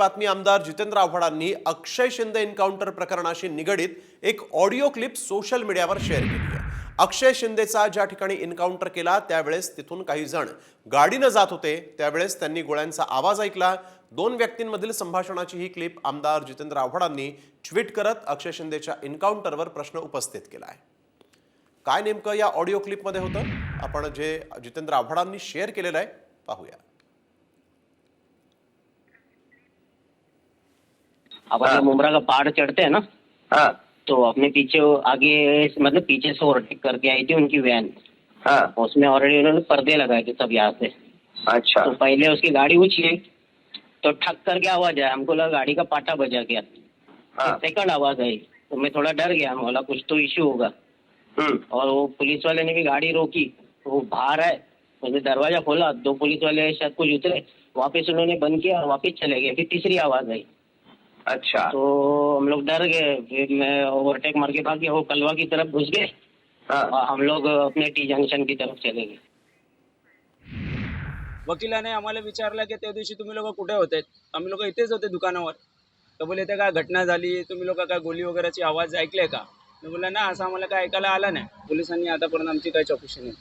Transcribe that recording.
बातमी आमदार जितेंद्र आव्हाडांनी अक्षय शिंदे एन्काउंटर प्रकरणाशी निगडीत एक ऑडिओ क्लिप सोशल मीडियावर शेअर केली आहे. अक्षय शिंदेचा ज्या ठिकाणी एन्काउंटर केला त्यावेळेस तिथून काही जण गाडीनं जात होते. त्यावेळेस त्यांनी गोळ्यांचा आवाज ऐकला. दोन व्यक्तींमधील संभाषणाची ही क्लिप आमदार जितेंद्र आव्हाडांनी ट्विट करत अक्षय शिंदेच्या एन्काउंटरवर प्रश्न उपस्थित केला आहे. काय नेमकं या ऑडिओ क्लिपमध्ये होतं? आपण जे जितेंद्र आव्हाडांनी शेअर केलेलं आहे पाहूया. अब हम मुमरा का पहाड़ चढ़ते हैं ना हाँ। तो अपने पीछे आगे मतलब पीछे से ओवरटेक करके आई थी उनकी वैन। हाँ। उसमें ऑलरेडी उन्होंने पर्दे लगाए थे सब यहाँ से। अच्छा। तो पहले उसकी गाड़ी उछली तो ठक करके आवाज़ आया हमको लगा गाड़ी का पाटा बजा गया। हाँ। सेकंड आवाज़ आई तो मैं थोड़ा डर गया बोला कुछ तो इश्यू होगा। हम्म। और वो पुलिस वाले ने भी गाड़ी रोकी तो वो बाहर आए उसने दरवाज़ा खोला दो पुलिस वाले शायद कुछ उतरे वापस उन्होंने बंद किया और वापस चले गए फिर तीसरी आवाज़ आई। अच्छा। तो हम लोग डर गए फिर मैं ओवरटेक मार के भाग गया वो कलवा की तरफ घुस गए। हाँ। हम लोग अपने टी जंक्शन की तरफ चले गए। वकिलाने आम्हाला विचारलं की त्या दिवशी तुम्ही लोक कुठे होते? आम्ही लोक इथेच होते दुकानावर. तर बोले ते काय घटना झाली? तुम्ही लोक काय गोली वगैरेची आवाज ऐकले का? मी बोलला ना असं आम्हाला काय ऐकायला आला नाही. पोलिसांनी आतापर्यंत आमची काही चौकशी नाही.